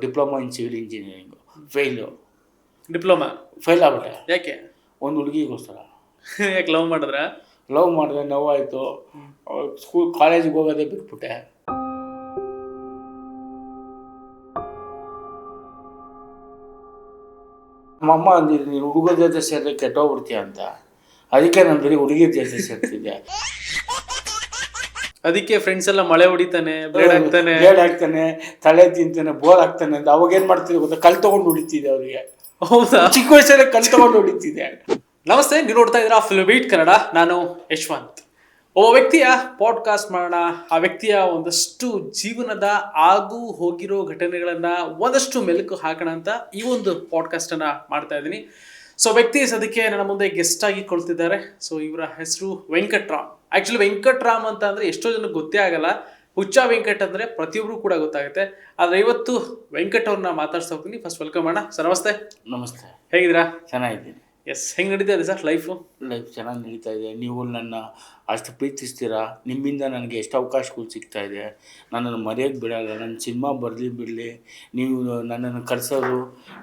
Diploma in civil engineering. Fail diploma? Fail ಆಗ್ಬಿಟ್ಟೆ. ಯಾಕೆ? ಒಂದು ಹುಡುಗಿಗೋಸ್ಕರ. ಯಾಕೆ ಲವ್ ಮಾಡಿದ್ರೆ? ಲವ್ ಮಾಡಿದೆ ನೋವಾಯಿತು. ಸ್ಕೂಲ್ ಕಾಲೇಜಿಗೆ ಹೋಗೋದೇ ಬಿಟ್ಬಿಟ್ಟೆ. ನಮ್ಮಮ್ಮ ಅಂದಿದ್ದು ನೀನು ಹುಡುಗರ ಜೊತೆ ಸೇರಿದ್ರೆ ಕೆಟ್ಟೋಗ್ಬಿಡ್ತೀಯ ಅಂತ. ಅದಕ್ಕೆ ನಾನು ಬರೀ ಹುಡುಗಿರ ಜೊತೆ ಸೇರ್ತಿದ್ದೆ. ಅದಕ್ಕೆ ಫ್ರೆಂಡ್ಸ್ ಎಲ್ಲ ಮಳೆ ಹೊಡಿತಾನೆ ಬ್ಲೇಡ್ ಹಾಕ್ತಾನೆ ಬ್ಲೇಡ್ ಹಾಕ್ತಾನೆ ತಲೆ ತಿಂತಾನೆ ಬೋರ್ ಹಾಕ್ತಾನೆ ಅಂತ. ಅವಾಗ ಏನ್ ಮಾಡ್ತಿದ್ರು ಗೊತ್ತಾ? ಕಲ್ ತಗೊಂಡು ಹೊಡಿತಿದೆ ಅವರಿಗೆ. ಹೌದಾ? ಚಿಕ್ಕ ವಯಸ್ಸಲ್ಲೇ ಕಲ್ ತಗೊಂಡು ಹೊಡಿತಿದೆ ನಮಸ್ತೆ ನೀವು ನೋಡ್ತಾ ಇದ್ದೀರಾ ಫಿಲ್ಮ್ ಬೀಟ್ ಕನ್ನಡ ನಾನು ಯಶವಂತ್. ಒಬ್ಬ ವ್ಯಕ್ತಿಯ ಪಾಡ್ಕಾಸ್ಟ್ ಮಾಡೋಣ. ಆ ವ್ಯಕ್ತಿಯ ಒಂದಷ್ಟು ಜೀವನದ ಆಗು ಹೋಗಿರೋ ಘಟನೆಗಳನ್ನ ಒಂದಷ್ಟು ಮೆಲುಕು ಹಾಕೋಣ ಅಂತ ಈ ಒಂದು ಪಾಡ್ಕಾಸ್ಟ್ ಅನ್ನ ಮಾಡ್ತಾ ಇದ್ದೀನಿ. ಸೊ ವ್ಯಕ್ತಿ ಸದ್ಯಕ್ಕೆ ನನ್ನ ಮುಂದೆ ಗೆಸ್ಟ್ ಆಗಿ ಕೊಳ್ತಿದ್ದಾರೆ. ಸೊ ಇವರ ಹೆಸರು ವೆಂಕಟ್ರಾಮ್. ಆಕ್ಚುಲಿ ವೆಂಕಟ್ರಾಮ್ ಅಂತ ಅಂದ್ರೆ ಎಷ್ಟೋ ಜನಕ್ಕೆ ಗೊತ್ತೇ ಆಗಲ್ಲ. ಹುಚ್ಚ ವೆಂಕಟ್ ಅಂದ್ರೆ ಪ್ರತಿಯೊಬ್ರು ಕೂಡ ಗೊತ್ತಾಗುತ್ತೆ. ಆದ್ರೆ ಇವತ್ತು ವೆಂಕಟ್ ಅವ್ರನ್ನ ಮಾತಾಡ್ಸ್ತಾ ಹೋಗ್ತೀನಿ. ಫಸ್ಟ್ ವೆಲ್ಕಮ್ ಮಾಡೋಣ ಸರ್ ನಮಸ್ತೆ. ನಮಸ್ತೆ. ಹೇಗಿದ್ದೀರಾ? ಚೆನ್ನಾಗಿದ್ದೀನಿ. ಎಸ್ ಹೆಂಗೆ ನಡೀತಾ ಇದೆ ಸರ್ ಲೈಫು ಲೈಫ್ ಚೆನ್ನಾಗಿ ನಡೀತಾ ಇದೆ. ನೀವು ನನ್ನ ಅಷ್ಟು ಪ್ರೀತಿಸ್ತೀರಾ? ನಿಮ್ಮಿಂದ ನನಗೆ ಎಷ್ಟು ಅವಕಾಶಗಳು ಸಿಗ್ತಾ ಇದೆ? ನನ್ನನ್ನು ಮರೆಯೋಕ್ಕೆ ಬಿಡಲ್ಲ. ನನ್ನ ಸಿನಿಮಾ ಬರಲಿ ಬಿಡಲಿ. ನೀವು ನನ್ನನ್ನು ಕರೆಸೋದು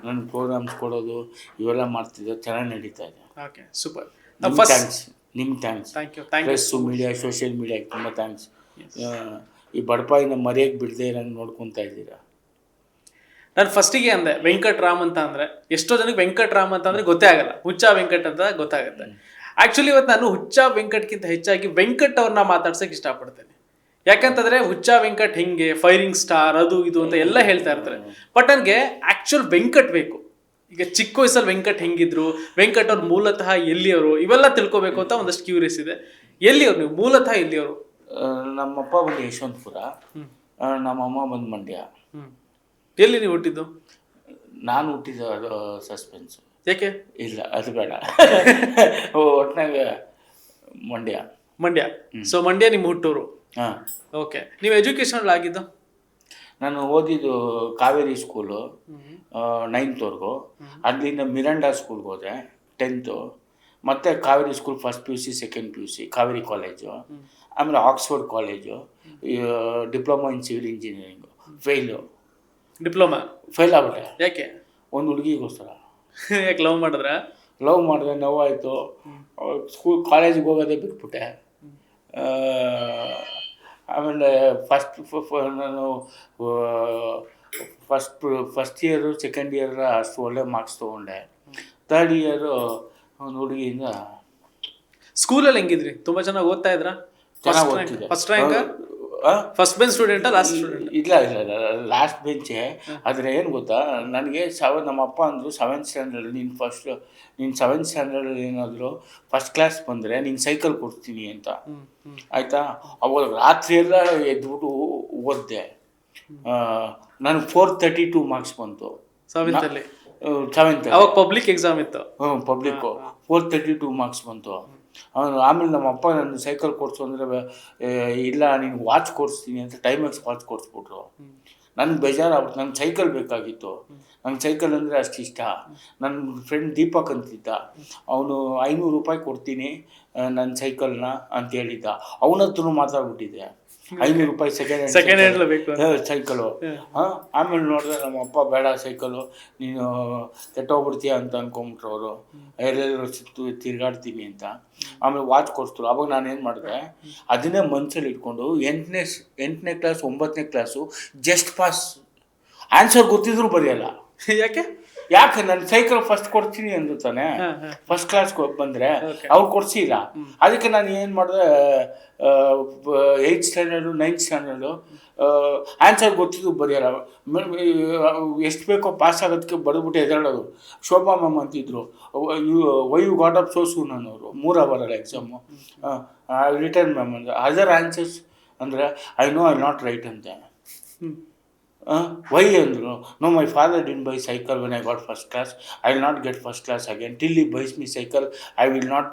ನನ್ನ ಪ್ರೋಗ್ರಾಮ್ಸ್ ಕೊಡೋದು ಇವೆಲ್ಲ ಮಾಡ್ತಿದ್ದೆ ಚೆನ್ನಾಗಿ ನಡೀತಾ ಇದೆ. ಓಕೆ ಸೂಪರ್ ಥ್ಯಾಂಕ್ಸ್ ನಿಮ್ಮ thanks thank you thank you press media social ಮೀಡಿಯಾಗೆ ತುಂಬ ಥ್ಯಾಂಕ್ಸ್ ಈ ಬಡಪಾಯಿನ ಮರೆಯೋಕ್ಕೆ ಬಿಡದೆ ನಂಗೆ ನೋಡ್ಕೊತಾ ಇದ್ದೀರಾ? ನಾನು ಫಸ್ಟಿಗೆ ಅಂದೆ ವೆಂಕಟ್ ರಾಮ್ ಅಂತ ಅಂದ್ರೆ ಎಷ್ಟೋ ಜನಕ್ಕೆ ವೆಂಕಟ್ ರಾಮ್ ಅಂತ ಅಂದ್ರೆ ಗೊತ್ತೇ ಆಗಲ್ಲ. ಹುಚ್ಚ ವೆಂಕಟ್ ಅಂತ ಗೊತ್ತಾಗುತ್ತೆ. ಆಕ್ಚುಲಿ ಇವತ್ತು ನಾನು ಹುಚ್ಚ ವೆಂಕಟ್ಗಿಂತ ಹೆಚ್ಚಾಗಿ ವೆಂಕಟ್ ಅವ್ರನ್ನ ಮಾತಾಡ್ಸಕ್ ಇಷ್ಟಪಡ್ತೇನೆ. ಯಾಕಂತಂದ್ರೆ ಹುಚ್ಚ ವೆಂಕಟ್ ಹಿಂಗೆ ಫೈರಿಂಗ್ ಸ್ಟಾರ್ ಅದು ಇದು ಅಂತ ಎಲ್ಲ ಹೇಳ್ತಾ ಇರ್ತಾರೆ. ಬಟ್ ನನಗೆ ಆಕ್ಚುಲ್ ವೆಂಕಟ್ ಬೇಕು. ಈಗ ಚಿಕ್ಕ ವಯಸ್ಸಲ್ಲಿ ವೆಂಕಟ್ ಹೆಂಗಿದ್ರು ವೆಂಕಟ್ ಅವ್ರು ಮೂಲತಃ ಎಲ್ಲಿಯವರು ಇವೆಲ್ಲ ತಿಳ್ಕೊಬೇಕು ಅಂತ ಒಂದಷ್ಟು ಕ್ಯೂರಿಯಸ್ ಇದೆ. ಎಲ್ಲಿಯವ್ರು ನೀವು? ಮೂಲತಃ ಎಲ್ಲಿಯವರು? ನಮ್ಮಪ್ಪ ಬಂದು ಯಶವಂತಪುರ. ನಮ್ಮ ನಮ್ಮಮ್ಮ ಬಂದು ಮಂಡ್ಯ. ಎಲ್ಲಿ ನೀವು ಹುಟ್ಟಿದ್ದು? ನಾನು ಹುಟ್ಟಿದ ಅದು ಸಸ್ಪೆನ್ಸು ಯಾಕೆ? ಇಲ್ಲ ಅದು ಬೇಡ. ಒಟ್ನಾಗ ಮಂಡ್ಯ. ಮಂಡ್ಯ. ಸೊ ಮಂಡ್ಯ ನಿಮ್ಮ ಹುಟ್ಟೂರು. ಹಾಂ. ಓಕೆ ನೀವು ಎಜುಕೇಷನಲ್ ಆಗಿದ್ದು? ನಾನು ಓದಿದ್ದು ಕಾವೇರಿ ಸ್ಕೂಲು ನೈನ್ತ್ವರೆಗೂ ಅಲ್ಲಿಂದ ಮಿರಾಂಡಾ ಸ್ಕೂಲ್ಗೆ ಹೋದೆ ಟೆಂತು ಮತ್ತು Kaveri school first P U C second P U C Kaveri college ಆಮೇಲೆ Oxford college diploma in civil engineering fail diploma fail ಆಗ್ಬಿಟ್ಟೆ. ಯಾಕೆ? ಒಂದು ಹುಡುಗಿಗೋಸ್ಕರ. ಯಾಕೆ ಲವ್ ಮಾಡಿದ್ರ? ಲವ್ ಮಾಡಿದೆ ನೋವಾಯಿತು ಸ್ಕೂಲ್ ಕಾಲೇಜಿಗೆ ಹೋಗೋದೇ ಬಿಟ್ಬಿಟ್ಟೆ. ಆಮೇಲೆ ಫಸ್ಟ್ ನಾನು first first year second year ಅಷ್ಟು ಒಳ್ಳೆ ಮಾರ್ಕ್ಸ್ ತೊಗೊಂಡೆ. ತರ್ಡ್ ಇಯರು ಒಂದು ಹುಡುಗಿಯಿಂದ ಸ್ಕೂಲಲ್ಲಿ ಹೆಂಗಿದ್ರಿ? ತುಂಬ ಚೆನ್ನಾಗಿ ಓದ್ತಾ ಇದ್ರ? ಚೆನ್ನಾಗಿ ಓದ್ತಿದ್ದೆ. First rank? First bench student last student ಇಲ್ಲ ಇಲ್ಲ ಲಾಸ್ಟ್ ಬೆಂಚೆ ಆದರೆ ಏನು ಗೊತ್ತಾ? ನನಗೆ ಸೆವೆ ನಮ್ಮ ಅಪ್ಪ ಅಂದರು ಸೆವೆಂತ್ ಸ್ಟ್ಯಾಂಡರ್ಡ್ ನೀನು ಫಸ್ಟ್ ನೀನು ಸೆವೆಂತ್ ಸ್ಟ್ಯಾಂಡರ್ಡ್ ಏನಾದರೂ ಫಸ್ಟ್ ಕ್ಲಾಸ್ ಬಂದರೆ ನೀನು ಸೈಕಲ್ ಕೊಡ್ತೀನಿ ಅಂತ. ಆಯಿತಾ? ಅವಾಗ ರಾತ್ರಿ ಎಲ್ಲ ಎದ್ಬಿಟ್ಟು ಓದಿದೆ. ನನಗೆ ಫೋರ್ ತರ್ಟಿ ಟೂ ಮಾರ್ಕ್ಸ್ ಬಂತು. ಸೆವೆಂತಲ್ಲಿ ಸೆವೆಂತ್ ಅವಾಗ ಪಬ್ಲಿಕ್ ಎಕ್ಸಾಮ್ ಇತ್ತು. ಹ್ಞೂ public four thirty two marks ಬಂತು. ಅವನು ಆಮೇಲೆ ನಮ್ಮ ಅಪ್ಪ ನನ್ನ ಸೈಕಲ್ ಕೊಡ್ಸು ಅಂದರೆ ಇಲ್ಲ, ನೀನು ವಾಚ್ ಕೊಡಿಸ್ತೀನಿ ಅಂತ ಟೈಮೆಕ್ಸ್ ವಾಚ್ ಕೊಡಿಸ್ಬಿಟ್ರು. ನನಗೆ ಬೇಜಾರಾಗ್ಬಿಟ್ಟು ನಂಗೆ ಸೈಕಲ್ ಬೇಕಾಗಿತ್ತು. ನಂಗೆ ಸೈಕಲ್ ಅಂದರೆ ಅಷ್ಟು ಇಷ್ಟ. ನನ್ನ ಫ್ರೆಂಡ್ ದೀಪಕ್ ಅಂತಿದ್ದ. ಅವನು ಐನೂರು ರೂಪಾಯಿ ಕೊಡ್ತೀನಿ ನನ್ನ ಸೈಕಲ್ನ ಅಂತ ಹೇಳಿದ್ದ. ಅವನ ಹತ್ರನೂ ಐನೂರು ರೂಪಾಯಿ ಸೆಕೆಂಡ್ ಸೆಕೆಂಡ್ ಹ್ಯಾಂಡ್ ಬೇಕು. ಸೈಕಲು ಹಾಂ ಆಮೇಲೆ ನೋಡಿದ್ರೆ ನಮ್ಮ ಅಪ್ಪ ಬೇಡ ಸೈಕಲು ನೀನು ಕೆಟ್ಟೋಗ್ಬಿಡ್ತೀಯ ಅಂತ ಅನ್ಕೊಂಬಿಟ್ರು ಅವರು. ಎಲ್ಲೆಲ್ಲರೂ ಸುತ್ತು ತಿರ್ಗಾಡ್ತೀನಿ ಅಂತ ಆಮೇಲೆ ವಾಚ್ ಕೊಡ್ಸ್ರು ಅವಾಗ ನಾನು ಏನು ಮಾಡಿದೆ ಅದನ್ನೇ ಮನ್ಸಲ್ಲಿ ಇಟ್ಕೊಂಡು ಎಂಟನೇ ಎಂಟನೇ ಕ್ಲಾಸ್ ಒಂಬತ್ತನೇ ಕ್ಲಾಸು ಜಸ್ಟ್ ಪಾಸ್ ಆನ್ಸರ್ ಗೊತ್ತಿದ್ರು ಬರೆಯಲ್ಲ. ಯಾಕೆ? ಯಾಕೆ ನನ್ನ ಸೈಕಲ್ ಫಸ್ಟ್ ಕೊಡ್ತೀನಿ ಅಂದು ತಾನೆ. ಫಸ್ಟ್ ಕ್ಲಾಸ್ ಬಂದ್ರೆ. ಅವ್ರು ಕೊಡ್ಸಿಲ್ಲ. ಅದಕ್ಕೆ ನಾನು ಏನು ಮಾಡಿದೆ eighth standard ninth standard answer ಗೊತ್ತಿದ್ದು ಬರೆಯಲ್ಲ. ಎಷ್ಟು ಬೇಕೋ ಪಾಸ್ ಆಗೋದಕ್ಕೆ ಬರೆದ್ಬಿಟ್ಟು ಎದುರಾಡೋದು ಶೋಭಾ ಮ್ಯಾಮ್ ಅಂತಿದ್ರು. Why you got up so soon ಅನ್ನೋರು. ಮೂರ ಬರಲ್ಲ ಎಕ್ಸಾಮು ರಿಟರ್ನ್ ಮ್ಯಾಮ್ ಅಂದ್ರೆ. ಅದರ್ ಆನ್ಸರ್ಸ್ ಅಂದರೆ I know I not write ಅಂತ. ವೈ ಅಂದರು? No my father didn't buy cycle when I got first class I will not get first class again till he buys me cycle I will not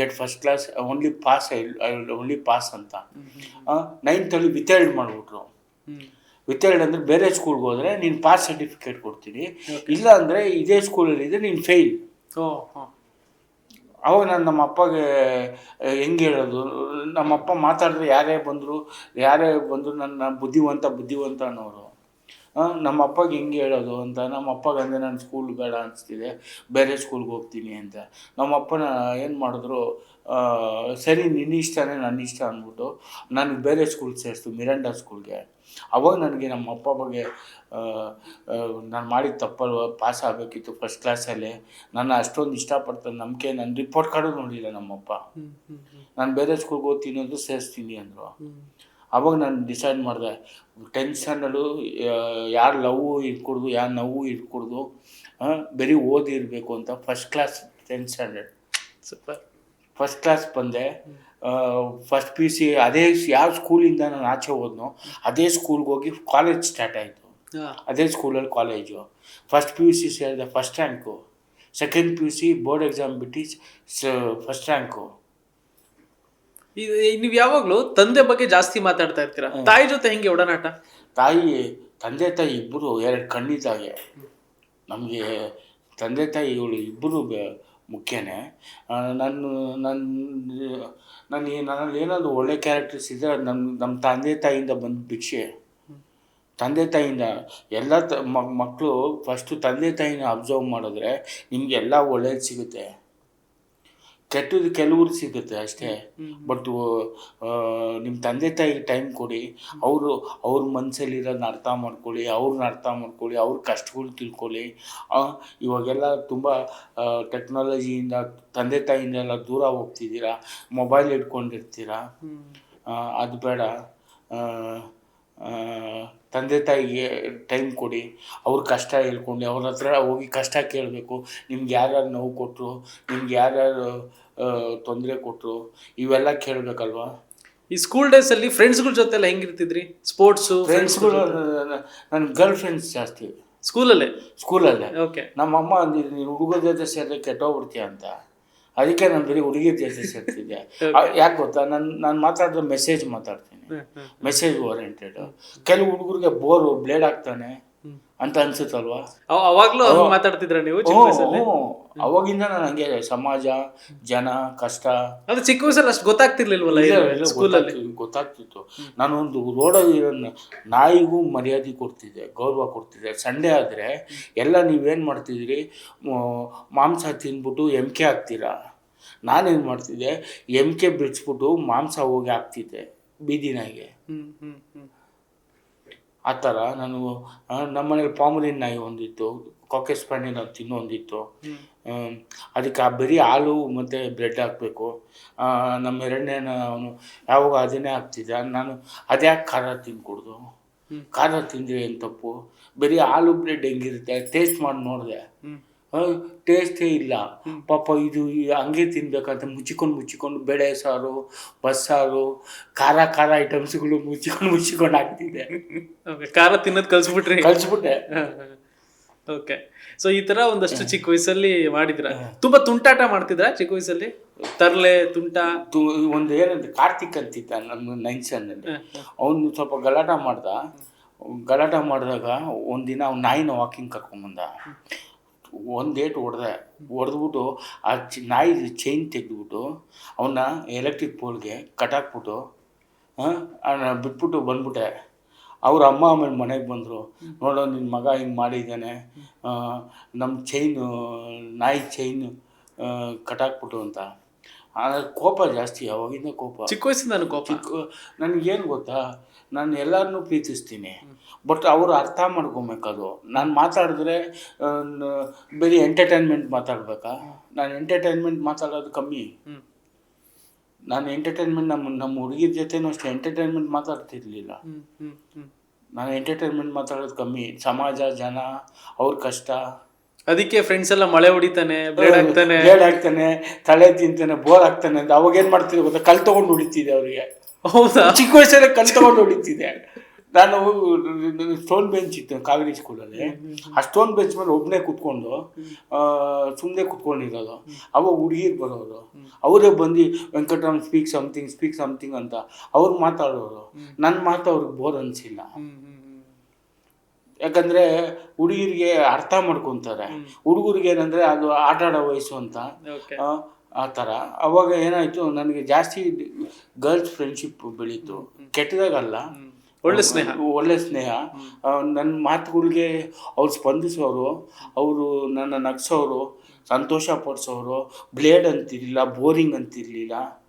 get first class only pass I I will only pass ಅಂತ. ನೈನ್ತಲ್ಲಿ ವಿತಲ್ಡ್ ಮಾಡಿಬಿಟ್ರು. ಹ್ಮ್. ವಿತಲ್ಡ್ ಅಂದರೆ ಬೇರೆ ಸ್ಕೂಲ್ಗೆ ಹೋದರೆ ನೀನು pass certificate ಕೊಡ್ತೀನಿ. ಇಲ್ಲ ಅಂದರೆ ಇದೇ ಸ್ಕೂಲಲ್ಲಿ ಇದೆ ನೀನು ಫೇಲ್ ಅವಾಗ ನಾನು ನಮ್ಮ ಅಪ್ಪಗೆ ಹೆಂಗೆ ಹೇಳೋದು? ನಮ್ಮ ಅಪ್ಪ ಮಾತಾಡಿದ್ರೆ ಯಾರೇ ಬಂದರು ಯಾರೇ ಬಂದರು ನನ್ನ ಬುದ್ಧಿವಂತ ಬುದ್ಧಿವಂತ ಅನ್ನೋರು. ನಮ್ಮ ಅಪ್ಪಗೆ ಹೆಂಗೆ ಹೇಳೋದು ಅಂತ ನಮ್ಮ ಅಪ್ಪಗೆ ಅಂದರೆ ನಾನು ಸ್ಕೂಲ್ ಬೇಡ ಅನಿಸ್ತಿದೆ ಬೇರೆ ಸ್ಕೂಲ್ಗೆ ಹೋಗ್ತೀನಿ ಅಂತ. ನಮ್ಮ ಅಪ್ಪನ ಏನು ಮಾಡಿದ್ರು ಸರಿ ನಿನ್ನ ಇಷ್ಟನೇ ನನ್ನ ಇಷ್ಟ ಅಂದ್ಬಿಟ್ಟು ನನಗೆ ಬೇರೆ ಸ್ಕೂಲ್ ಸೇರಿಸ್ತು ಮಿರಂಡಾ ಸ್ಕೂಲ್ಗೆ ಅವಾಗ ನನಗೆ ನಮ್ಮ ಅಪ್ಪ ಬಗ್ಗೆ ನಾನು ಮಾಡಿದ ತಪ್ಪಲ್ವ ಪಾಸ್ ಆಗಬೇಕಿತ್ತು ಫಸ್ಟ್ ಕ್ಲಾಸಲ್ಲಿ ನನ್ನ ಅಷ್ಟೊಂದು ಇಷ್ಟಪಡ್ತಾನೆ ನಂಬಿಕೆ ನನ್ನ ರಿಪೋರ್ಟ್ ಕಾರ್ಡು ನೋಡಿಲ್ಲ ನಮ್ಮಪ್ಪ. ನಾನು ಬೇರೆ ಸ್ಕೂಲ್ಗೆ ಓದ್ತೀನಿ ಅಂದ್ರು ಸೇರಿಸ್ತೀನಿ ಅಂದರು. ಅವಾಗ ನಾನು ಡಿಸೈಡ್ ಮಾಡಿದೆ ಟೆಂತ್ ಸ್ಟ್ಯಾಂಡರ್ಡು ಯಾರು ಲವ್ ಇಟ್ಕೊಡ್ದು ಯಾರು ನೋವು ಇಟ್ಕೊಡ್ದು ಬರೀ ಓದಿರಬೇಕು ಅಂತ first class tenth standard super first class ಬಂದೆ ಫಸ್ಟ್ ಪಿ ಯು ಸಿ ಅದೇ ಯಾವ ಸ್ಕೂಲಿಂದ ನಾನು ಆಚೆ ಹೋದ್ನೋ ಅದೇ ಸ್ಕೂಲ್ಗೆ ಹೋಗಿ ಕಾಲೇಜ್ ಸ್ಟಾರ್ಟ್ ಆಯಿತು. ಅದೇ ಸ್ಕೂಲಲ್ಲಿ college first P U C ಸೇರಿದೆ first rank second P U C board exam ಬಿಟ್ಟು ಫಸ್ಟ್ ರ್ಯಾಂಕು ನೀವು ಯಾವಾಗ್ಲೂ ತಂದೆ ಬಗ್ಗೆ ಜಾಸ್ತಿ ಮಾತಾಡ್ತಾ ಇರ್ತೀರಾ? ತಾಯಿ ಜೊತೆ ಹೆಂಗೆ ಒಡನಾಟ? ತಾಯಿ ತಂದೆ ತಾಯಿ ಇಬ್ಬರು ಎರಡು ಕಣ್ಣಿದ್ದಾಗೆ. ನಮಗೆ ತಂದೆ ತಾಯಿ ಇವಳು ಇಬ್ಬರು ಮುಖ್ಯನೇ. ನನ್ನ ನಾನು ನನ್ನ ನನ್ನ ನನ್ನಲ್ಲಿ ಏನಾದರೂ ಒಳ್ಳೆ ಕ್ಯಾರೆಕ್ಟರ್ಸ್ ಇದ್ದರೆ ನಮ್ಮ ನಮ್ಮ ತಂದೆ ತಾಯಿಯಿಂದ ಬಂದು ಭಿಕ್ಷೆ. ತಂದೆ ತಾಯಿಯಿಂದ ಎಲ್ಲ ತ ಮಕ್ಕಳು ಫಸ್ಟು ತಂದೆ ತಾಯಿನ ಅಬ್ಸರ್ವ್ ಮಾಡಿದ್ರೆ ನಿಮಗೆಲ್ಲ ಒಳ್ಳೇದು ಸಿಗುತ್ತೆ. ಕೆಟ್ಟದ್ದು ಕೆಲವ್ರು ಸಿಗುತ್ತೆ ಅಷ್ಟೇ. ಬಟ್ ನಿಮ್ಮ ತಂದೆ ತಾಯಿಗೆ ಟೈಮ್ ಕೊಡಿ. ಅವರು ಅವ್ರ ಮನಸ್ಸಲ್ಲಿರೋದನ್ನ ಅರ್ಥ ಮಾಡ್ಕೊಳ್ಳಿ ಅವ್ರನ್ನ ಅರ್ಥ ಮಾಡ್ಕೊಳ್ಳಿ ಅವ್ರ ಕಷ್ಟಗಳು ತಿಳ್ಕೊಳ್ಳಿ. ಇವಾಗೆಲ್ಲ ತುಂಬ ಟೆಕ್ನಾಲಜಿಯಿಂದ ತಂದೆ ತಾಯಿಯಿಂದ ಎಲ್ಲ ದೂರ ಹೋಗ್ತಿದ್ದೀರಾ? ಮೊಬೈಲ್ ಇಟ್ಕೊಂಡಿರ್ತೀರಾ ಅದು ಬೇಡ. ತಂದೆ ತಾಯಿಗೆ ಟೈಮ್ ಕೊಡಿ ಅವ್ರ ಕಷ್ಟ ಹೇಳ್ಕೊಂಡು ಅವ್ರ ಹತ್ರ ಹೋಗಿ ಕಷ್ಟ ಕೇಳಬೇಕು. ನಿಮ್ಗೆ ಯಾರ್ಯಾರು ನೋವು ಕೊಟ್ಟರು ನಿಮ್ಗೆ ಯಾರ್ಯಾರು ತೊಂದರೆ ಕೊಟ್ಟರು ಇವೆಲ್ಲ ಕೇಳಬೇಕಲ್ವಾ? ಈ ಸ್ಕೂಲ್ ಡೇಸಲ್ಲಿ ಫ್ರೆಂಡ್ಸ್ಗಳ ಜೊತೆ ಎಲ್ಲ ಹೆಂಗಿರ್ತಿದ್ರಿ? ಸ್ಪೋರ್ಟ್ಸು ಫ್ರೆಂಡ್ಸ್ಗಳು ನನ್ನ ಗರ್ಲ್ ಫ್ರೆಂಡ್ಸ್ ಜಾಸ್ತಿ. ಸ್ಕೂಲಲ್ಲೇ ಸ್ಕೂಲಲ್ಲೇ ಓಕೆ ನಮ್ಮ ಅಮ್ಮ ಅಂದಿದ್ದು ನೀನು ಹುಡುಗರ ಜೊತೆ ಸೇರಿದ್ರೆ ಕೆಟ್ಟೋಗ್ಬಿಡ್ತೀಯ ಅಂತ. ಅದಕ್ಕೆ ನಾನು ಬರೀ ಹುಡುಗಿ ಜೊತೆ ಸೇರ್ತಿದ್ದೆ ಯಾಕೆ ಗೊತ್ತಾ? ನಾನು ನಾನು ಮಾತಾಡಿದ್ರೆ ಮೆಸೇಜ್ ಮಾತಾಡ್ತೀನಿ. ಮೆಸೇಜ್ ಓರಿಯೆಂಟೆಡ್ ಕೆಲವು ಹುಡುಗರಿಗೆ ಬೋರು ಬ್ಲೇಡ್ ಆಗ್ತಾನೆ ಅಂತ ಅನ್ಸುತ್ತಲ್ವಾ? ಅವಾಗ್ಲೂ ಮಾತಾಡ್ತಿದ್ರ ನೀವು ಅವಾಗಿಂದ ನಾನು ಹಂಗೆ ಸಮಾಜ ಜನ ಕಷ್ಟ. ಅದು ಚಿಕ್ಕ ವಯಸ್ಸಲ್ಲಿ ಅಷ್ಟು ಗೊತ್ತಾಗ್ತಿರ್ಲಿಲ್ವಲ್ಲ ಸ್ಕೂಲಲ್ಲಿ ಗೊತ್ತಾಗ್ತಿತ್ತು ನಾನೊಂದು ನಾನು ಒಂದು ರೋಡಲ್ಲಿ ನಾಯಿಗೂ ಮರ್ಯಾದೆ ಕೊಡ್ತಿದ್ದೆ ಗೌರವ ಕೊಡ್ತಿದ್ದೆ. ಸಂಡೇ ಆದರೆ ಎಲ್ಲ ನೀವೇನು ಮಾಡ್ತಿದ್ರಿ ಮಾಂಸ ತಿಂದ್ಬಿಟ್ಟು ಎಮ್ಕೆ ಹಾಕ್ತೀರಾ ನಾನೇನು ಮಾಡ್ತಿದ್ದೆ ಎಂ ಕೆ ಬಿಡಿಸ್ಬಿಟ್ಟು ಮಾಂಸ ಹೋಗಿ ಹಾಕ್ತಿದ್ದೆ ಬೀದಿನಾಗೆ. ಆ ಥರ ನಾನು ನಮ್ಮ ಮನೇಲಿ ಪಾಮುಲಿನ್ ನಾಯಿ ಒಂದಿತ್ತು ಕಾಕೆಸ್ ನಾವು ತಿನ್ನೋ ಒಂದಿತ್ತು. ಅದಕ್ಕೆ ಆ ಬರೀ ಹಾಲು ಮತ್ತು ಬ್ರೆಡ್ ಹಾಕಬೇಕು. ನಮ್ಮ ಎರಡನೇನ ಅವನು ಯಾವಾಗ ಅದನ್ನೇ ಹಾಕ್ತಿದ್ದೆ ನಾನು ಅದ್ಯಾಕೆ ಖಾರ ತಿನ್ಕೊಡ್ದು. ಖಾರ ತಿಂದರೆ ಏನು ತಪ್ಪು? ಬರೀ ಹಾಲು ಬ್ರೆಡ್ ಹೆಂಗಿರುತ್ತೆ ಟೇಸ್ಟ್ ಮಾಡಿ ನೋಡಿದೆ. ಟೇಸ್ಟೇ ಇಲ್ಲ. ಪಾಪ ಇದು ಹಂಗೆ ತಿನ್ಬೇಕಂತ ಮುಚ್ಚಿಕೊಂಡು ಮುಚ್ಚಿಕೊಂಡು ಬೇಳೆ ಸಾರು ಬಸ್ಸಾರು ಖಾರ ಖಾರ ಐಟಮ್ಸ್ಗಳು ಮುಚ್ಚಿಕೊಂಡು ಮುಚ್ಚಿಕೊಂಡು ಹಾಕ್ತಿದ್ದೆ. ಖಾರ ತಿನ್ನೋದು ಕಲ್ಸ್ಬಿಟ್ರಿ. ಕಲ್ಸ್ಬಿಟ್ಟೆ. ಓಕೆ ಸೊ ಈ ತರ ಒಂದಷ್ಟು ಚಿಕ್ಕ ವಯಸ್ಸಲ್ಲಿ ಮಾಡಿದ್ರ. ತುಂಬಾ ತುಂಟಾಟ ಮಾಡ್ತಿದ್ರ ಚಿಕ್ಕ ವಯಸ್ಸಲ್ಲಿ? ತರ್ಲೆ ತುಂಟ? ತು ಒಂದು ಏನಂತ ಕಾರ್ತಿಕ್ ಅಂತಿದ್ದ ನಮ್ಮ ನೈನ್ಸನ್ ಅವನು ಸ್ವಲ್ಪ ಗಲಾಟ ಮಾಡ್ದ. ಗಲಾಟ ಮಾಡಿದಾಗ ಒಂದಿನ ಅವ್ನು ನಾಯಿನ ವಾಕಿಂಗ್ ಕರ್ಕೊಂಬಂದ ಒಂದು ಏಟು ಹೊಡೆದೆ, ಹೊಡೆದ್ಬಿಟ್ಟು ಆ ಚಿ ನಾಯಿ ಚೈನ್ ತೆಗೆದ್ಬಿಟ್ಟು ಅವನ್ನ ಎಲೆಕ್ಟ್ರಿಕ್ ಪೋಲ್ಗೆ ಕಟಾಕ್ಬಿಟ್ಟು ಅವನ್ನ ಬಿಟ್ಬಿಟ್ಟು ಬಂದ್ಬಿಟ್ಟೆ. ಅವ್ರ ಅಮ್ಮ ಆಮೇಲೆ ಮನೆಗೆ ಬಂದರು, ನೋಡೋ ನಿನ್ನ ಮಗ ಹಿಂಗೆ ಮಾಡಿದ್ದಾನೆ ನಮ್ಮ ಚೈನು ನಾಯಿ ಚೈನು ಕಟ್ಟಾಕ್ಬಿಟ್ಟು ಅಂತ. ಆ, ಕೋಪ ಜಾಸ್ತಿ ಅವಾಗಿಂದ ಕೋಪ. ಚಿಕ್ಕ ವಯಸ್ಸಿಂದ ನನಗೆ ಕೋಪ? ಚಿಕ್ಕ ನನಗೇನು ಗೊತ್ತಾ? ನಾನು ಎಲ್ಲರನ್ನೂ ಪ್ರೀತಿಸ್ತೀನಿ. ಬಟ್ ಅವರು ಅರ್ಥ ಮಾಡ್ಕೊಬೇಕದು. ನಾನು ಮಾತಾಡಿದ್ರೆ ಬರೀ ಎಂಟರ್ಟೈನ್ಮೆಂಟ್ ಮಾತಾಡ್ಬೇಕಾ? ನಾನು ಎಂಟರ್ಟೈನ್ಮೆಂಟ್ ಮಾತಾಡೋದು ಕಮ್ಮಿ. ನಾನು ಎಂಟರ್ಟೈನ್ಮೆಂಟ್ ನಮ್ಮ ನಮ್ಮ ಹುಡುಗಿರ ಜೊತೆನೂ ಅಷ್ಟೇ ಎಂಟರ್ಟೈನ್ಮೆಂಟ್ ಮಾತಾಡ್ತಿರ್ಲಿಲ್ಲ. ನಾನು ಎಂಟರ್ಟೈನ್ಮೆಂಟ್ ಮಾತಾಡೋದು ಕಮ್ಮಿ. ಸಮಾಜ ಜನ ಅವ್ರ ಕಷ್ಟ. ಅದಕ್ಕೆ ಫ್ರೆಂಡ್ಸ್ ಎಲ್ಲ ಮಳೆ ಹೊಡಿತಾನೆ ಬ್ಲೇಡ್ ಹಾಕ್ತಾನೆ ಬ್ಲೇಡ್ ಹಾಕ್ತಾನೆ ತಲೆ ತಿಂತಾನೆ ಬೋರ್ ಹಾಕ್ತಾನೆ ಅಂತ. ಅವಾಗ ಏನ್ ಮಾಡ್ತಿದ್ರು ಗೊತ್ತಾ? ಕಲ್ ತಗೊಂಡು ಉಳಿತಿದೆ ಅವರಿಗೆ. ಹೌದಾ? ಚಿಕ್ಕ ವಯಸ್ಸಲ್ಲೇ ಕಲ್ ತಗೊಂಡು ಹೊಡಿತಿದ್ದೆ ನಾನು ಸ್ಟೋನ್ ಬೆಂಚ್ ಇತ್ತು ಕಾವೇರಿ ಸ್ಕೂಲಲ್ಲಿ ಆ ಸ್ಟೋನ್ ಬೆಂಚ್ ಮೇಲೆ ಒಬ್ಬನೇ ಕುತ್ಕೊಂಡು ಸುಮ್ಮನೆ ಕುತ್ಕೊಂಡಿರೋದು. ಅವಾಗ ಹುಡುಗಿರು ಬರೋರು. ಅವರೇ ಬಂದು Venkatram speak something speak something ಅಂತ. ಅವ್ರು ಮಾತಾಡೋರು. ನನ್ನ ಮಾತು ಅವ್ರಿಗೆ ಬೋರ್ ಅನಿಸಿಲ್ಲ. ಯಾಕಂದರೆ ಹುಡುಗಿರಿಗೆ ಅರ್ಥ ಮಾಡ್ಕೊತಾರೆ. ಹುಡುಗರಿಗೆ ಏನಂದರೆ ಅದು ಆಟ ಆಡೋ ವಯಸ್ಸು ಅಂತ. ಆ, ಥರ ಅವಾಗ ಏನಾಯಿತು ನನಗೆ ಜಾಸ್ತಿ ಗರ್ಲ್ಸ್ ಫ್ರೆಂಡ್ಶಿಪ್ ಬೆಳೀತು. ಕೆಟ್ಟದಾಗಲ್ಲ. ಒಳ್ಳೆ ಸ್ನೇಹ. ಒಳ್ಳೆ ಸ್ನೇಹ. ನನ್ನ ಮಾತುಗಳಿಗೆ ಅವ್ರು ಸ್ಪಂದಿಸೋರು ಅವರು ನನ್ನ ನಗ್ಸೋರು ಸಂತೋಷ ಪಡಿಸೋರು ಬ್ಲೇಡ್ ಅಂತಿರಲಿಲ್ಲ ಬೋರಿಂಗ್ ಅಂತಿರ್ಲಿಲ್ಲ.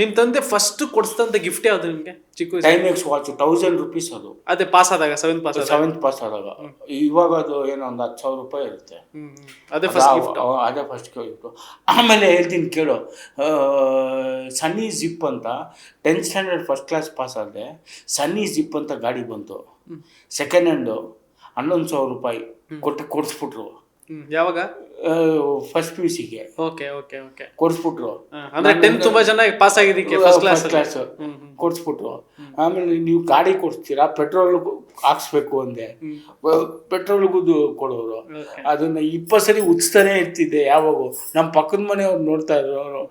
ನಿಮ್ ತಂದೆ ಫಸ್ಟ್ ಕೊಡ್ಸಿದಂಥ ಗಿಫ್ಟ್ ಯಾವ್ದು ನಿಮಗೆ? ಚಿಕ್ಕ ಟೈಮೆಕ್ಸ್ ವಾಚ್ ತೌಸಂಡ್ ರುಪೀಸ್ ಅದು. ಅದೇ ಪಾಸ್ ಆದಾಗ ಸೆವೆಂತ್ ಪಾಸ್ ಆದಾಗ? ಸೆವೆಂತ್ ಪಾಸ್ ಆದಾಗ. ಇವಾಗ ಅದು ಏನೋ ಒಂದು ಹತ್ತು ಸಾವಿರ ರೂಪಾಯಿ ಇರುತ್ತೆ. ಹ್ಮ್, ಹ್ಮ್. ಅದೇ ಫಸ್ಟ್ ಗಿಫ್ಟ್ ಅವ- ಅವ- ಅದೇ ಫಸ್ಟ್ ಗಿಫ್ಟ್ ಆಮೇಲೆ ಹೇಳ್ತೀನಿ ಕೇಳು. ಆ, ಸನ್ನಿ ಜಿಪ್ ಅಂತ tenth standard first class pass ಆದ್ರೆ ಸನ್ನಿ ಜಿಪ್ ಅಂತ ಗಾಡಿ ಬಂತು. ಸೆಕೆಂಡ್ ಹ್ಯಾಂಡು ಹನ್ನೊಂದು ಸಾವಿರ ರೂಪಾಯಿ ಕೊಟ್ಟು ಕೊಡಿಸ್ಬಿಟ್ರು. ಯಾವಾಗ? ಫಸ್ಟ್ ಪಿ ಯು ಸಿಗೆ ಓಕೆ ಓಕೆ ಓಕೆ. ಕೊಡಿಸ್ಬಿಟ್ರು. ಅಂದ್ರೆ ಟೆಂತ್ ತುಂಬಾ ಚೆನ್ನಾಗಿ ಪಾಸ್ ಆಗಿದ್ದಕ್ಕೆ ಫಸ್ಟ್ ಕ್ಲಾಸ್ ಕ್ಲಾಸ್ ಕೊಡಿಸ್ಬಿಟ್ರು. ಆಮೇಲೆ ನೀವು ಗಾಡಿ ಕೊಡ್ತೀರಾ ಪೆಟ್ರೋಲ್ ಹಾಕ್ಸ್ಬೇಕು ಅಂದೆ. ಪೆಟ್ರೋಲ್ಗೂ ಕೊಡೋರು. ಅದನ್ನ ಇಪ್ಪತ್ತು ಸರಿ ಉಚ್ತಾನೆ ಇರ್ತಿದ್ದೆ ಯಾವಾಗ. ನಮ್ಮ ಪಕ್ಕದ ಮನೆಯವ್ರು ನೋಡ್ತಾ ಇರೋರು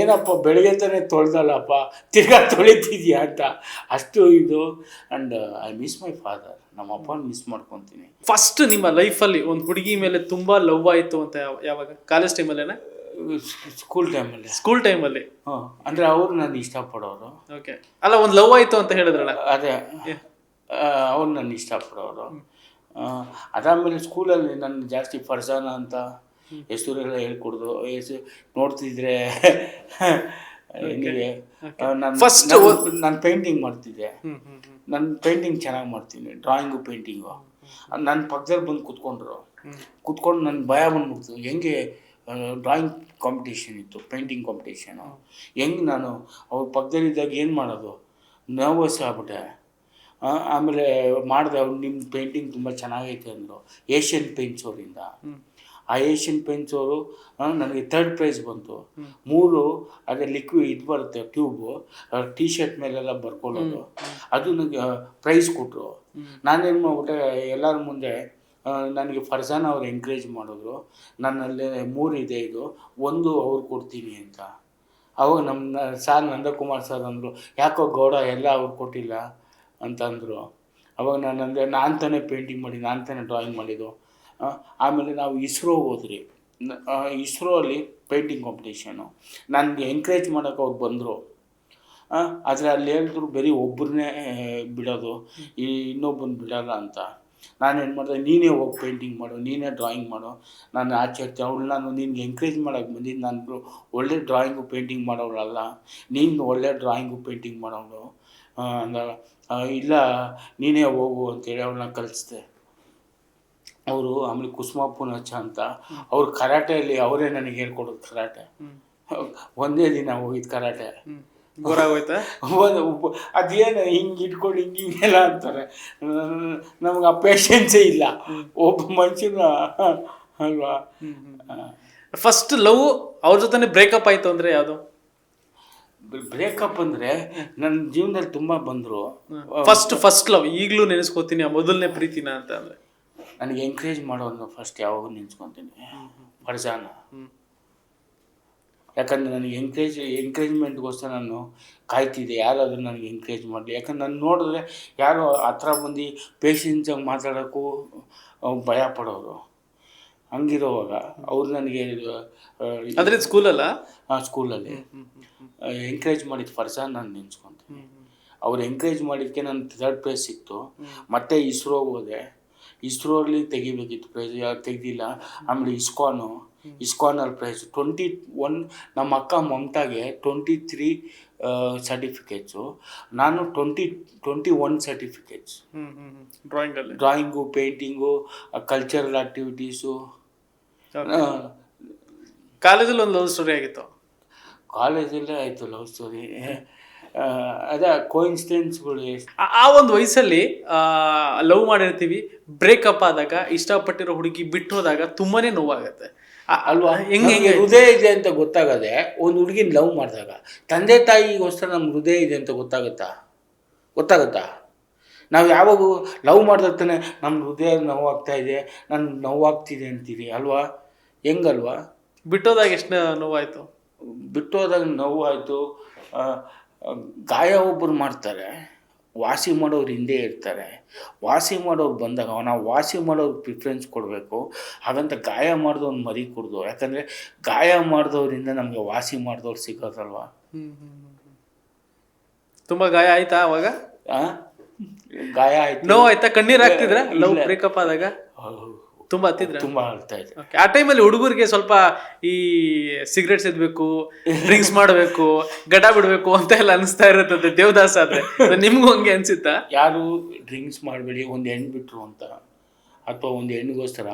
ಏನಪ್ಪ ಬೆಳಗ್ಗೆ ತಾನೇ ತೊಳ್ದಲ್ಲಪ್ಪ ತಿರ್ಗಾ ತೊಳಿತಿದ್ಯಾ? ಅಂತ. ಅಷ್ಟು ಇದು. And I miss my father ನಮ್ಮ ಅಪ್ಪನ ಮಿಸ್ ಮಾಡ್ಕೊಂತೀನಿ. ಫಸ್ಟ್ ನಿಮ್ಮ ಲೈಫಲ್ಲಿ ಒಂದು ಹುಡುಗಿ ಮೇಲೆ ತುಂಬಾ ಲವ್ ಆಯಿತು ಅಂತ ಯಾವ- ಯಾವಾಗ? ಕಾಲೇಜ್ ಟೈಮಲ್ಲೇನ ಸ್ಕೂಲ್ ಟೈಮಲ್ಲಿ ಸ್ಕೂಲ್ ಟೈಮಲ್ಲಿ ಹಾಂ ಅಂದರೆ ಅವ್ರು ನಾನು ಇಷ್ಟಪಡೋರು. ಓಕೆ ಅಲ್ಲ ಒಂದು ಲವ್ ಆಯಿತು ಅಂತ ಹೇಳಿದ್ರಲ್ಲ? ಅದೇ. ಅವ್ರು ನನ್ನ ಇಷ್ಟಪಡೋರು. ಆ, ಅದಾದಮೇಲೆ ಸ್ಕೂಲಲ್ಲಿ ನನ್ನ ಜಾಸ್ತಿ ಫರ್ಜಾನ ಅಂತ ಹೆಸರೆಲ್ಲ ಹೇಳ್ಕೊಡ್ದು. ಹೆಸರು ನೋಡ್ತಿದ್ರೆ ಏನಿದೆ ನಾನು First ನಾನು ಪೇಂಟಿಂಗ್ ಮಾಡ್ತಿದ್ದೆ. ನಾನು ಪೇಂಟಿಂಗ್ ಚೆನ್ನಾಗಿ ಮಾಡ್ತೀನಿ ಡ್ರಾಯಿಂಗು ಪೇಂಟಿಂಗು ನನ್ನ ಪಕ್ಕದಲ್ಲಿ ಬಂದು ಕುತ್ಕೊಂಡ್ರು. ಕುತ್ಕೊಂಡು ನನ್ನ ಭಯ ಬಂದ್ಬಿಡ್ತು ಹೆಂಗೆ ಡ್ರಾಯಿಂಗ್ ಕಾಂಪಿಟೇಷನ್ ಇತ್ತು ಪೇಂಟಿಂಗ್ ಕಾಂಪಿಟೇಷನು ಹೆಂಗೆ ನಾನು ಅವ್ರ ಪಕ್ಕದಲ್ಲಿದ್ದಾಗ ಏನು ಮಾಡೋದು? ನರ್ವಸ್ ಆಗ್ಬಿಟ್ಟೆ. ಆಮೇಲೆ ಮಾಡಿದೆ ಅವ್ರು ನಿಮ್ಮ ಪೇಂಟಿಂಗ್ ತುಂಬ ಚೆನ್ನಾಗೈತೆ ಅಂದರು ಏಷ್ಯನ್ ಪೇಂಟ್ಸ್ ಅವರಿಂದ. ಆ ಏಷ್ಯನ್ ಪೇಂಟ್ಸ್ ಅವರು ನನಗೆ ಥರ್ಡ್ ಪ್ರೈಸ್ ಬಂತು. ಮೂರು ಅದೇ ಲಿಕ್ವಿಡ್ ಇದು ಬರುತ್ತೆ ಟ್ಯೂಬು ಟೀ ಶರ್ಟ್ ಮೇಲೆಲ್ಲ ಬರ್ಕೊಳ್ಳೋದು. ಅದು ನನಗೆ ಪ್ರೈಸ್ ಕೊಟ್ಟರು ನಾನೇನು ಮಾಡ್ಬಿಟ್ಟೆ ಎಲ್ಲರ ಮುಂದೆ ನನಗೆ ಫರ್ಜಾನ್ ಅವ್ರು ಎಂಕರೇಜ್ ಮಾಡಿದ್ರು. ನನ್ನಲ್ಲಿ ಮೂರು ಇದೆ ಇದು ಒಂದು ಅವ್ರು ಕೊಡ್ತೀನಿ ಅಂತ. ಅವಾಗ ನಮ್ಮ ಸಾರ್ ನಂದಕುಮಾರ್ ಸರ್ ಅಂದರು ಯಾಕೋ ಗೌಡ ಎಲ್ಲ ಅವ್ರು ಕೊಟ್ಟಿಲ್ಲ? ಅಂತಂದರು. ಅವಾಗ ನಾನು ಅಂದರೆ ನಾನು ತಾನೇ ಪೇಂಟಿಂಗ್ ಮಾಡಿ ನಾನು ತಾನೇ ಡ್ರಾಯಿಂಗ್ ಮಾಡಿದ್ದು. ಆಮೇಲೆ ನಾವು ಇಸ್ರೋ ಹೋದ್ರಿ. ಇಸ್ರೋ ಅಲ್ಲಿ ಪೇಂಟಿಂಗ್ ಕಾಂಪಿಟೇಷನು ನನಗೆ ಎನ್ಕರೇಜ್ ಮಾಡೋಕೆ ಅವ್ರು ಬಂದರು. ಆದರೆ ಅಲ್ಲಿ ಹೇಳಿದ್ರು ಬರೀ ಒಬ್ಬರನ್ನೇ ಬಿಡೋದು, ಈ, ಇನ್ನೊಬ್ಬನ ಬಿಡೋಲ್ಲ ಅಂತ. ನಾನು ಏನು ಮಾಡಿದೆ, ನೀನೇ ಹೋಗಿ ಪೇಂಟಿಂಗ್ ಮಾಡು, ನೀನೇ ಡ್ರಾಯಿಂಗ್ ಮಾಡು. ನಾನು ಆಚೆ ಅವಳು ನಾನು ನಿನ್ಗೆ ಎಂಕರೇಜ್ ಮಾಡೋಕ್ಕೆ ಬಂದಿದ್ದು ನಾನು ಒಳ್ಳೆ ಡ್ರಾಯಿಂಗು ಪೇಂಟಿಂಗ್ ಮಾಡೋಳಲ್ಲ ನೀನು ಒಳ್ಳೆ ಡ್ರಾಯಿಂಗು ಪೇಂಟಿಂಗ್ ಮಾಡೋಳು ಅಂದಾಗ ಇಲ್ಲ, ನೀನೇ ಹೋಗು ಅಂತೇಳಿ ಅವಳನ್ನ ಕಲಿಸ್ದೆ. ಅವರು ಆಮೇಲೆ ಕುಸುಮ ಪೂನಚ್ಚ ಅಂತ ಅವ್ರು ಕರಾಟೆಯಲ್ಲಿ ಅವರೇ ನನಗೆ ಹೇಳ್ಕೊಡೋದು ಕರಾಟೆ. ಒಂದೇ ದಿನ ಹೋಗಿದ್ದು ಕರಾಟೆ. ಬೋರಾಗೋಯ್ತಾ ಅದೇನು ಹಿಂಗೆ ಇಟ್ಕೊಂಡು ಹಿಂಗೆ ಹಿಂಗೆಲ್ಲ ಅಂತಾರೆ. ನಮ್ಗೆ ಆ ಪೇಷನ್ಸೇ ಇಲ್ಲ. ಒಬ್ಬ ಮನುಷ್ಯನ ಅಲ್ವಾ? ಫಸ್ಟ್ ಲವ್ ಅವ್ರ ಜೊತೆ ಬ್ರೇಕಪ್ ಆಯ್ತು ಅಂದರೆ ಯಾವುದು? ಬ್ರೇಕಪ್ ಅಂದರೆ ನನ್ನ ಜೀವನದಲ್ಲಿ ತುಂಬ ಬಂದರು. ಫಸ್ಟ್ ಫಸ್ಟ್ ಲವ್ ಈಗಲೂ ನೆನೆಸ್ಕೋತೀನಿ ಆ ಮೊದಲನೇ ಪ್ರೀತಿನ ಅಂತ ಅಂದ್ರೆ. ನನಗೆ ಎನ್ಕರೇಜ್ ಮಾಡೋನು ಫಸ್ಟ್ ಯಾವಾಗ ನಿಂತ್ಕೊತೀನಿ ಫರ್ಜಾನ. ಯಾಕಂದರೆ ನನಗೆ ಎನ್ಕರೇಜ್ ಎನ್ಕರೇಜ್ಮೆಂಟ್ಗೋಸ್ಕರ ನಾನು ಕಾಯ್ತಿದ್ದೆ. ಯಾರಾದರೂ ನನಗೆ ಎನ್ಕರೇಜ್ ಮಾಡಲಿ. ಯಾಕಂದ್ರೆ ನಾನು ನೋಡಿದ್ರೆ ಯಾರು ಹತ್ರ ಬಂದು ಪೇಷನ್ಸಾಗಿ ಮಾತಾಡೋಕ್ಕೂ ಭಯ ಪಡೋರು. ಹಂಗಿರೋವಾಗ ಅವ್ರು ನನಗೆ ಅಂದರೆ ಸ್ಕೂಲಲ್ಲ ಆ ಸ್ಕೂಲಲ್ಲಿ ಎನ್ಕರೇಜ್ ಮಾಡಿದ ಫರ್ಜಾನ್ ನಾನು ನೆನ್ಸ್ಕೊತೀನಿ. ಅವ್ರು ಎನ್ಕರೇಜ್ ಮಾಡಿದ್ದಕ್ಕೆ ನಾನು ಥರ್ಡ್ ಪ್ಲೇಸ್ ಸಿಕ್ತು ಮತ್ತೆ ಇಸ್ರೋಗೆ ಹೋದೆ. ಇಸ್ರೋಲ್ಲಿ ತೆಗಿಬೇಕಿತ್ತು ಪ್ರೈಸ್ ಯಾರು ತೆಗ್ದಿಲ್ಲ ಆಮೇಲೆ ಇಸ್ಕಾನು ಇಸ್ಕಾನಲ್ಲಿ ಪ್ರೈಸ್ ಟ್ವೆಂಟಿ ಒನ್ ನಮ್ಮ ಅಕ್ಕ ಮಮತಾಗೆ ಟ್ವೆಂಟಿ ತ್ರೀ ಸರ್ಟಿಫಿಕೇಟ್ಸು ನಾನು twenty twenty one certificates hmm hmm. Drawing ಅಲ್ಲಿ? ಡ್ರಾಯಿಂಗು ಪೇಂಟಿಂಗು ಕಲ್ಚರಲ್ ಆ್ಯಕ್ಟಿವಿಟೀಸು ಕಾಲೇಜಲ್ಲಿ ಒಂದು ಲವ್ ಸ್ಟೋರಿ ಆಗಿತ್ತು? ಕಾಲೇಜಲ್ಲೇ ಆಯಿತು ಲವ್ ಸ್ಟೋರಿ ಅದೇ ಕೋಇನ್ಸಿಡೆನ್ಸ್ಗಳು ಆ- ಒಂದು ವಯಸ್ಸಲ್ಲಿ ಲವ್ ಮಾಡಿರ್ತೀವಿ ಬ್ರೇಕಪ್ ಆದಾಗ ಇಷ್ಟಪಟ್ಟಿರೋ ಹುಡುಗಿ ಬಿಟ್ಟು ಹೋದಾಗ ತುಂಬಾನೇ ನೋವಾಗುತ್ತೆ. ಅಲ್ವಾ? ಹೆಂಗೆ ಹೆಂಗೆ? ಹೃದಯ ಇದೆ ಅಂತ ಗೊತ್ತಾಗದೆ ಒಂದು ಹುಡುಗಿನ ಲವ್ ಮಾಡಿದಾಗ ತಂದೆ ತಾಯಿಗೋಸ್ಕರ ನಮ್ಮ ಹೃದಯ ಇದೆ ಅಂತ ಗೊತ್ತಾಗುತ್ತಾ? ಗೊತ್ತಾಗುತ್ತಾ? ನಾವು ಯಾವಾಗ ಲವ್ ಮಾಡಿದಾಗ ತಾನೆ ನಮ್ಮ ಹೃದಯ ನೋವಾಗ್ತಾ ಇದೆ ನನ್ನ ನೋವಾಗ್ತಿದೆ ಅಂತೀರಿ ಅಲ್ವಾ? ಹೆಂಗಲ್ವಾ? ಬಿಟ್ಟೋದಾಗ ಎಷ್ಟು ನೋವಾಯಿತು? ಬಿಟ್ಟೋದಾಗ ನೋವಾಯಿತು ಗಾಯ ಒಬ್ಬರು ಮಾಡ್ತಾರೆ ವಾಸಿ ಮಾಡೋರು ಹಿಂದೆ ಇರ್ತಾರೆ. ವಾಸಿ ಮಾಡೋರು ಬಂದಾಗ ನಾವು ವಾಸಿ ಮಾಡೋರು ಪ್ರಿಫರೆನ್ಸ್ ಕೊಡಬೇಕು. ಹಾಗಂತ ಗಾಯ ಮಾಡಿದವ್ನು ಮರಿ ಕೊಡ್ದು ಯಾಕಂದರೆ ಗಾಯ ಮಾಡಿದವರಿಂದ ನಮಗೆ ವಾಸಿ ಮಾಡಿದವ್ರು ಸಿಗೋದಲ್ವ? ತುಂಬ ಗಾಯ ಆಯ್ತಾ ಅವಾಗ? ಗಾಯ ಆಯ್ತು. ನೋವು ಆಯ್ತಾ ಕಣ್ಣೀರು ಹಾಕ್ತಿದ್ರ? ಲವ್. ಬ್ರೇಕಪ್ ಆದಾಗ. ತುಂಬಾ ಹತ್ತಿದ್ರೆ? ತುಂಬಾ ಅಳ್ತಾ ಇದೆ. ಆ ಟೈಮಲ್ಲಿ ಹುಡುಗರಿಗೆ ಸ್ವಲ್ಪ ಈ ಸಿಗರೇಟ್ ಸೇದ್ಬೇಕು ಡ್ರಿಂಕ್ಸ್ ಮಾಡಬೇಕು ಗಡ ಬಿಡಬೇಕು ಅಂತ ಎಲ್ಲ ಅನಿಸ್ತಾ ಇರುತ್ತಂತೆ ದೇವದಾಸ ಆದ್ರೆ. ನಿಮ್ಗೂ ಹಂಗೆ ಅನ್ಸುತ್ತಾ? ಯಾರು ಡ್ರಿಂಕ್ಸ್ ಮಾಡಬೇಡಿ ಒಂದು ಹೆಣ್ಣು ಬಿಟ್ರು ಅಂತ ಅಥವಾ ಒಂದು ಹೆಣ್ಣಿಗೋಸ್ಕರ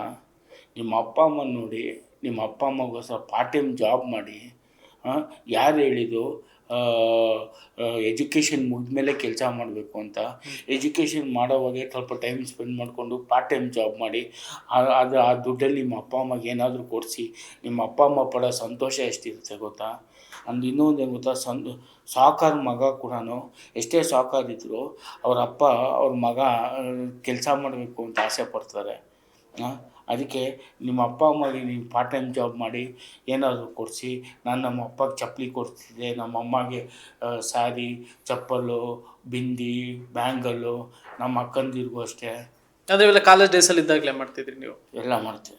ನಿಮ್ಮ ಅಪ್ಪ ಅಮ್ಮನ ನೋಡಿ ನಿಮ್ಮ ಅಪ್ಪ ಅಮ್ಮಗೋಸ್ಕರ ಪಾರ್ಟ್ ಟೈಮ್ ಜಾಬ್ ಮಾಡಿ ಯಾರು ಹೇಳಿದ್ದು? ಎಜುಕೇಷನ್ ಮುಗಿದ್ಮೇಲೆ ಕೆಲಸ ಮಾಡಬೇಕು ಅಂತ. ಎಜುಕೇಷನ್ ಮಾಡೋವಾಗೆ ಸ್ವಲ್ಪ ಟೈಮ್ ಸ್ಪೆಂಡ್ ಮಾಡಿಕೊಂಡು ಪಾರ್ಟ್ ಟೈಮ್ ಜಾಬ್ ಮಾಡಿ ಅದು ಆ ದುಡ್ಡಲ್ಲಿ ನಿಮ್ಮ ಅಪ್ಪ ಅಮ್ಮಗೆ ಏನಾದರೂ ಕೊಡಿಸಿ ನಿಮ್ಮ ಅಪ್ಪ ಅಮ್ಮ ಪಡೋ ಸಂತೋಷ ಎಷ್ಟಿರುತ್ತೆ ಗೊತ್ತಾ? ಅಂದು ಇನ್ನೊಂದು ಏನು ಗೊತ್ತಾ? ಸಂ ಸಾಕಾರ ಮಗ ಕೂಡ ಎಷ್ಟೇ ಸಾಕಾರ ಇದ್ದರೂ ಅವ್ರ ಅಪ್ಪ ಅವ್ರ ಮಗ ಕೆಲಸ ಮಾಡಬೇಕು ಅಂತ ಆಸೆ ಪಡ್ತಾರೆ. ಅದಕ್ಕೆ ನಿಮ್ಮ ಅಪ್ಪ ಅಮ್ಮಗೆ ನೀವು ಪಾರ್ಟ್ ಟೈಮ್ ಜಾಬ್ ಮಾಡಿ ಏನಾದರೂ ಕೊಡಿಸಿ ನಾನು ನಮ್ಮ ಅಪ್ಪಗೆ ಚಪ್ಪಲಿ ಕೊಡ್ತಿದ್ದೆ ನಮ್ಮ ಅಮ್ಮಗೆ ಸ್ಯಾರಿ ಚಪ್ಪಲು ಬಿಂದಿ ಬ್ಯಾಂಗಲ್ಲು ನಮ್ಮ ಅಕ್ಕಂದಿರಿಗೂ ಅಷ್ಟೇ. ಅದೇ ಕಾಲೇಜ್ ಡೇಸಲ್ಲಿ ಇದ್ದಾಗಲೇ ಮಾಡ್ತಿದ್ರಿ ನೀವು? ಎಲ್ಲ ಮಾಡ್ತೀವಿ.